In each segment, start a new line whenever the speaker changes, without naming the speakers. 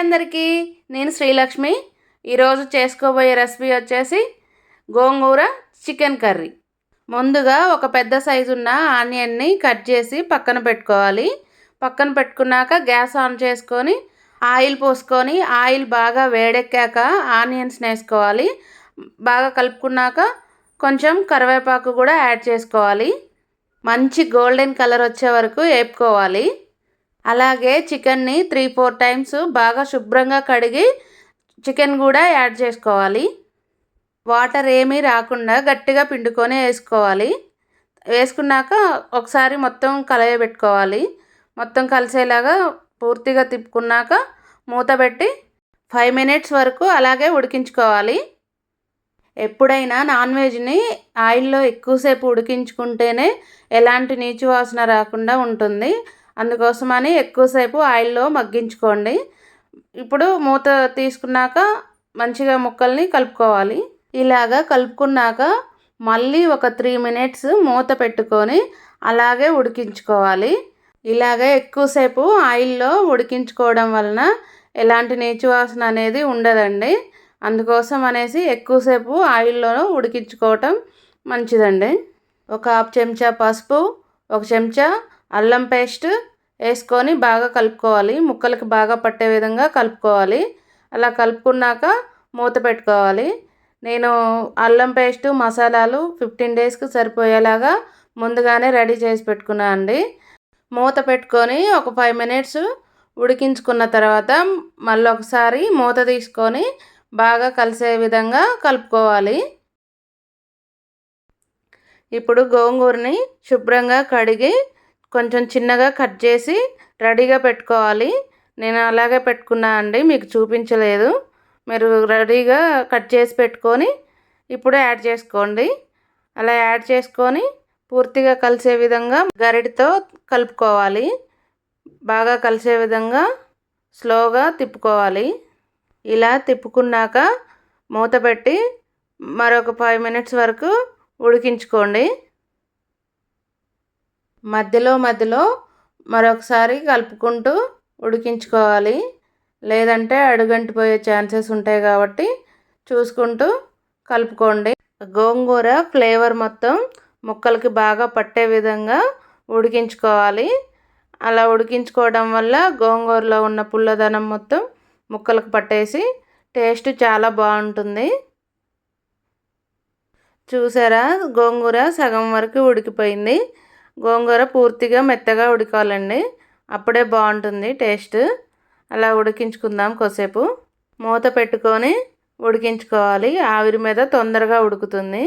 అందరికీ నేను శ్రీలక్ష్మి. ఈరోజు చేసుకోబోయే రెసిపీ వచ్చేసి గోంగూర చికెన్ కర్రీ. ముందుగా ఒక పెద్ద సైజు ఉన్న ఆనియన్ని కట్ చేసి పక్కన పెట్టుకోవాలి. పక్కన పెట్టుకున్నాక గ్యాస్ ఆన్ చేసుకొని ఆయిల్ పోసుకొని ఆయిల్ బాగా వేడెక్కాక ఆనియన్స్ వేసుకోవాలి బాగా కలుపుకున్నాక కొంచెం కరివేపాకు కూడా యాడ్ చేసుకోవాలి. మంచి గోల్డెన్ కలర్ వచ్చే వరకు వేపుకోవాలి. అలాగే చికెన్ని త్రీ ఫోర్ టైమ్స్ బాగా శుభ్రంగా కడిగి చికెన్ కూడా యాడ్ చేసుకోవాలి. వాటర్ ఏమీ రాకుండా గట్టిగా పిండుకొని వేసుకోవాలి. వేసుకున్నాక ఒకసారి మొత్తం కలయబెట్టుకోవాలి. మొత్తం కలిసేలాగా పూర్తిగా తిప్పుకున్నాక మూత పెట్టి ఫైవ్ మినిట్స్ వరకు అలాగే ఉడికించుకోవాలి. ఎప్పుడైనా నాన్ వెజ్ని ఆయిల్లో ఎక్కువసేపు ఉడికించుకుంటేనే ఎలాంటి నీచు వాసన రాకుండా ఉంటుంది. అందుకోసమని ఎక్కువసేపు ఆయిల్లో మగ్గించుకోండి. ఇప్పుడు మూత తీసుకున్నాక మంచిగా ముక్కల్ని కలుపుకోవాలి. ఇలాగా కలుపుకున్నాక మళ్ళీ ఒక త్రీ మినిట్స్ మూత పెట్టుకొని అలాగే ఉడికించుకోవాలి. ఇలాగే ఎక్కువసేపు ఆయిల్లో ఉడికించుకోవడం వలన ఎలాంటి నీచు వాసన అనేది ఉండదండి. అందుకోసం అనేసి ఎక్కువసేపు ఆయిల్లో ఉడికించుకోవటం మంచిదండి. ఒక హాఫ్ చెంచా పసుపు ఒక చెంచా అల్లం పేస్ట్ వేసుకొని బాగా కలుపుకోవాలి. ముక్కలకి బాగా పట్టే విధంగా కలుపుకోవాలి. అలా కలుపుకున్నాక మూత పెట్టుకోవాలి. నేను అల్లం పేస్ట్ మసాలాలు ఫిఫ్టీన్ డేస్కి సరిపోయేలాగా ముందుగానే రెడీ చేసి పెట్టుకున్నాను అండి. మూత పెట్టుకొని ఒక ఫైవ్ మినిట్స్ ఉడికించుకున్న తర్వాత మళ్ళీ ఒకసారి మూత తీసుకొని బాగా కలిసే విధంగా కలుపుకోవాలి. ఇప్పుడు గోంగూరని శుభ్రంగా కడిగి కొంచెం చిన్నగా కట్ చేసి రెడీగా పెట్టుకోవాలి. నేను అలాగే పెట్టుకున్నా అండి మీకు చూపించలేదు. మీరు రెడీగా కట్ చేసి పెట్టుకొని ఇప్పుడే యాడ్ చేసుకోండి. అలా యాడ్ చేసుకొని పూర్తిగా కలిసే విధంగా గరిటితో కలుపుకోవాలి. బాగా కలిసే విధంగా స్లోగా తిప్పుకోవాలి. ఇలా తిప్పుకున్నాక మూత పెట్టి మరొక ఫైవ్ మినిట్స్ వరకు ఉడికించుకోండి. మధ్యలో మధ్యలో మరొకసారి కలుపుకుంటూ ఉడికించుకోవాలి. లేదంటే అడుగంటిపోయే ఛాన్సెస్ ఉంటాయి కాబట్టి చూసుకుంటూ కలుపుకోండి. గోంగూర ఫ్లేవర్ మొత్తం ముక్కలకి బాగా పట్టే విధంగా ఉడికించుకోవాలి. అలా ఉడికించుకోవడం వల్ల గోంగూరలో ఉన్న పుల్లదనం మొత్తం ముక్కలకు పట్టేసి టేస్ట్ చాలా బాగుంటుంది. చూసారా? గోంగూర సగం వరకు ఉడికిపోయింది. గోంగూర పూర్తిగా మెత్తగా ఉడకాలండి. అప్పుడే బాగుంటుంది టేస్ట్. అలా ఉడికించుకుందాం కొసేపు మూత పెట్టుకొని ఉడికించుకోవాలి. ఆవిరి మీద తొందరగా ఉడుకుతుంది.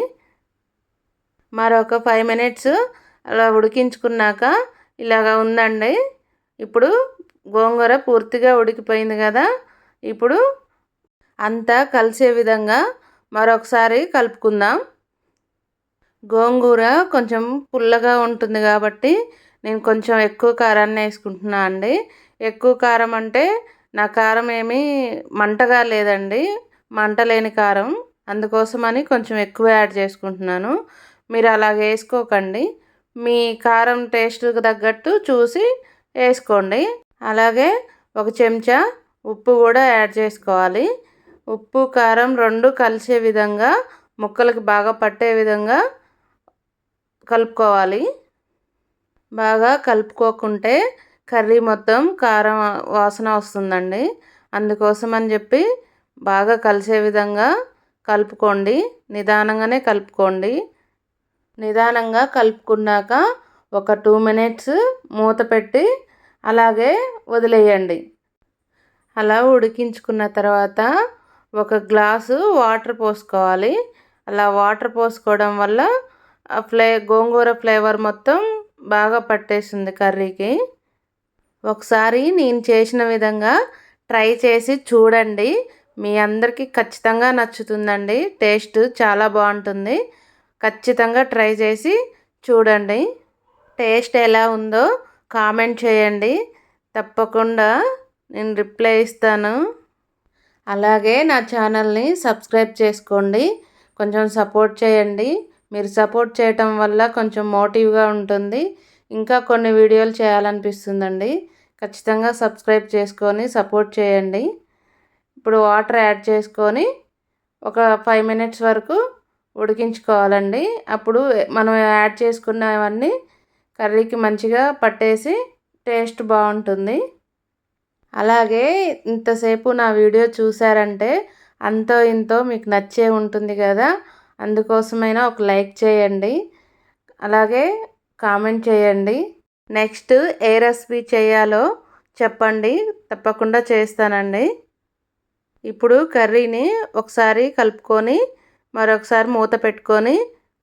మరొక ఫైవ్ మినిట్స్ అలా ఉడికించుకున్నాక ఇలాగ ఉందండి. ఇప్పుడు గోంగూర పూర్తిగా ఉడికిపోయింది కదా. ఇప్పుడు అంతా కలిసే విధంగా మరొకసారి కలుపుకుందాం. గోంగూర కొంచెం పుల్లగా ఉంటుంది కాబట్టి నేను కొంచెం ఎక్కువ కారాన్ని వేసుకుంటున్నా అండి. ఎక్కువ కారం అంటే నా కారం ఏమీ మంటగా లేదండి. మంట లేని కారం. అందుకోసమని కొంచెం ఎక్కువ యాడ్ చేసుకుంటున్నాను. మీరు అలాగ వేసుకోకండి. మీ కారం టేస్ట్కి తగ్గట్టు చూసి వేసుకోండి. అలాగే ఒక చెంచా ఉప్పు కూడా యాడ్ చేసుకోవాలి. ఉప్పు కారం రెండు కలిసే విధంగా ముక్కలకు బాగా పట్టే విధంగా కలుపుకోవాలి. బాగా కలుపుకోకుంటే కర్రీ మొత్తం కారం వాసన వస్తుందండి. అందుకోసం అని చెప్పి బాగా కలిసే విధంగా కలుపుకోండి. నిదానంగానే కలుపుకోండి. నిదానంగా కలుపుకున్నాక ఒక టూ మినిట్స్ మూత పెట్టి అలాగే వదిలేయండి. అలా ఉడికించుకున్న తర్వాత ఒక గ్లాసు వాటర్ పోసుకోవాలి. అలా వాటర్ పోసుకోవడం వల్ల ఫ్లే గోంగూర ఫ్లేవర్ మొత్తం బాగా పట్టేసింది కర్రీకి. ఒకసారి నేను చేసిన విధంగా ట్రై చేసి చూడండి. మీ అందరికీ ఖచ్చితంగా నచ్చుతుందండి. టేస్ట్ చాలా బాగుంటుంది. ఖచ్చితంగా ట్రై చేసి చూడండి. టేస్ట్ ఎలా ఉందో కామెంట్ చేయండి. తప్పకుండా నేను రిప్లై ఇస్తాను. అలాగే నా ఛానల్ని సబ్స్క్రైబ్ చేసుకోండి. కొంచెం సపోర్ట్ చేయండి. మీరు సపోర్ట్ చేయటం వల్ల కొంచెం మోటివ్గా ఉంటుంది. ఇంకా కొన్ని వీడియోలు చేయాలనిపిస్తుందండి. ఖచ్చితంగా సబ్స్క్రైబ్ చేసుకొని సపోర్ట్ చేయండి. ఇప్పుడు వాటర్ యాడ్ చేసుకొని ఒక ఫైవ్ మినిట్స్ వరకు ఉడికించుకోవాలండి. అప్పుడు మనం యాడ్ చేసుకున్నవన్నీ కర్రీకి మంచిగా పట్టేసి టేస్ట్ బాగుంటుంది. అలాగే ఇంతసేపు నా వీడియో చూసారంటే అంతో ఇంతో మీకు నచ్చే ఉంటుంది కదా. అందుకోసమైనా ఒక లైక్ చేయండి. అలాగే కామెంట్ చేయండి. నెక్స్ట్ ఏ రెసిపీ చేయాలో చెప్పండి. తప్పకుండా చేస్తానండి. ఇప్పుడు కర్రీని ఒకసారి కలుపుకొని మరొకసారి మూత పెట్టుకొని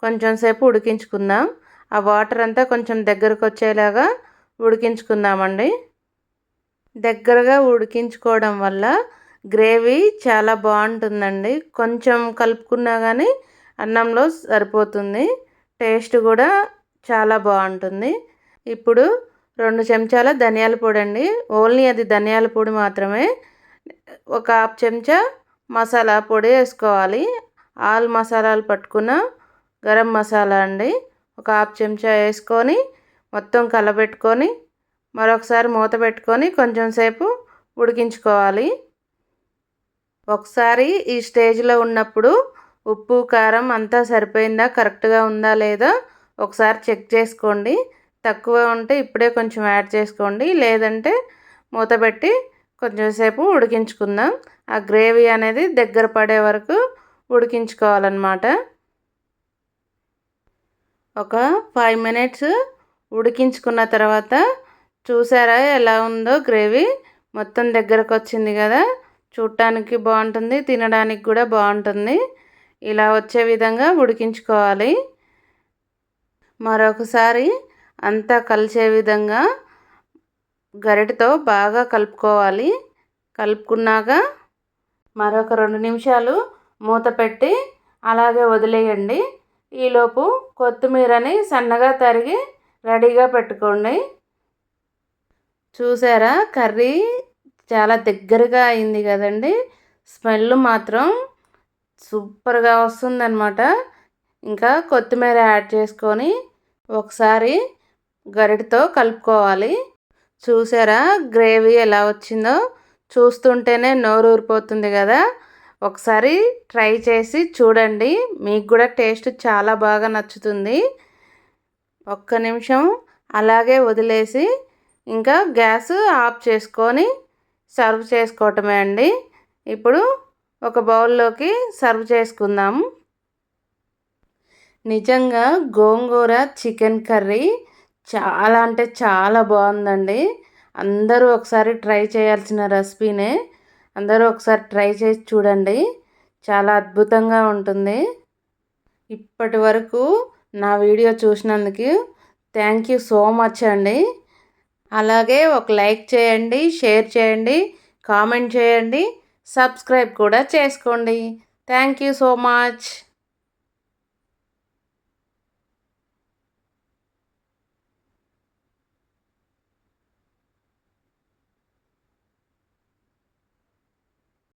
కొంచెం సేపు ఉడికించుకుందాం. ఆ వాటర్ అంతా కొంచెం దగ్గరకు వచ్చేలాగా ఉడికించుకుందామండి. దగ్గరగా ఉడికించుకోవడం వల్ల గ్రేవీ చాలా బాగుంటుందండి. కొంచెం కలుపుకున్నా కానీ అన్నంలో సరిపోతుంది. టేస్ట్ కూడా చాలా బాగుంటుంది. ఇప్పుడు రెండు చెంచాల ధనియాల పొడి అండి ఓన్లీ అది ధనియాల పొడి మాత్రమే. ఒక హాఫ్ చెంచా మసాలా పొడి వేసుకోవాలి. ఆల్ మసాలాలు పట్టుకున్న గరం మసాలా అండి. ఒక హాఫ్ చెంచా వేసుకొని మొత్తం కలబెట్టుకొని మరొకసారి మూత పెట్టుకొని కొంచెం సేపు ఉడికించుకోవాలి. ఒకసారి ఈ స్టేజ్లో ఉన్నప్పుడు ఉప్పు కారం అంతా సరిపోయిందా? కరెక్ట్గా ఉందా లేదా? ఒకసారి చెక్ చేసుకోండి. తక్కువ ఉంటే ఇప్పుడే కొంచెం యాడ్ చేసుకోండి. లేదంటే మూత పెట్టి కొంచెంసేపు ఉడికించుకుందాం. ఆ గ్రేవీ అనేది దగ్గర పడే వరకు ఉడికించుకోవాలన్నమాట. ఒక ఫైవ్ మినిట్స్ ఉడికించుకున్న తర్వాత చూసారా ఎలా ఉందో గ్రేవీ? మొత్తం దగ్గరకు వచ్చింది కదా? చూడటానికి బాగుంటుంది తినడానికి కూడా బాగుంటుంది. ఇలా వచ్చే విధంగా ఉడికించుకోవాలి. మరొకసారి అంతా కలిసే విధంగా గరిటతో బాగా కలుపుకోవాలి. కలుపుకున్నాక మరొక రెండు నిమిషాలు మూత పెట్టి అలాగే వదిలేయండి. ఈలోపు కొత్తిమీరని సన్నగా తరిగి రెడీగా పెట్టుకోండి. చూసారా? కర్రీ చాలా దగ్గరగా అయింది కదండి. స్మెల్ మాత్రం సూపర్గా వస్తుందనమాట ఇంకా కొత్తిమీర యాడ్ చేసుకొని ఒకసారి గరిటతో కలుపుకోవాలి. చూసారా? గ్రేవీ ఎలా వచ్చిందో? చూస్తుంటేనే నోరు ఊరిపోతుంది కదా? ఒకసారి ట్రై చేసి చూడండి. మీకు కూడా టేస్ట్ చాలా బాగా నచ్చుతుంది. ఒక్క నిమిషం అలాగే వదిలేసి ఇంకా గ్యాస్ ఆఫ్ చేసుకొని సర్వ్ చేసుకోవటమే అండి. ఇప్పుడు ఒక బౌల్లోకి సర్వ్ చేసుకుందాం. నిజంగా గోంగూర చికెన్ కర్రీ చాలా అంటే చాలా బాగుందండి. అందరూ ఒకసారి ట్రై చేయాల్సిన రెసిపీనే. అందరూ ఒకసారి ట్రై చేసి చూడండి. చాలా అద్భుతంగా ఉంటుంది. ఇప్పటి వరకు నా వీడియో చూసినందుకు థ్యాంక్ యూ సో మచ్ అండి. అలాగే ఒక లైక్ చేయండి షేర్ చేయండి కామెంట్ చేయండి. సబ్స్క్రైబ్ కూడా చేసుకోండి. Thank you so much.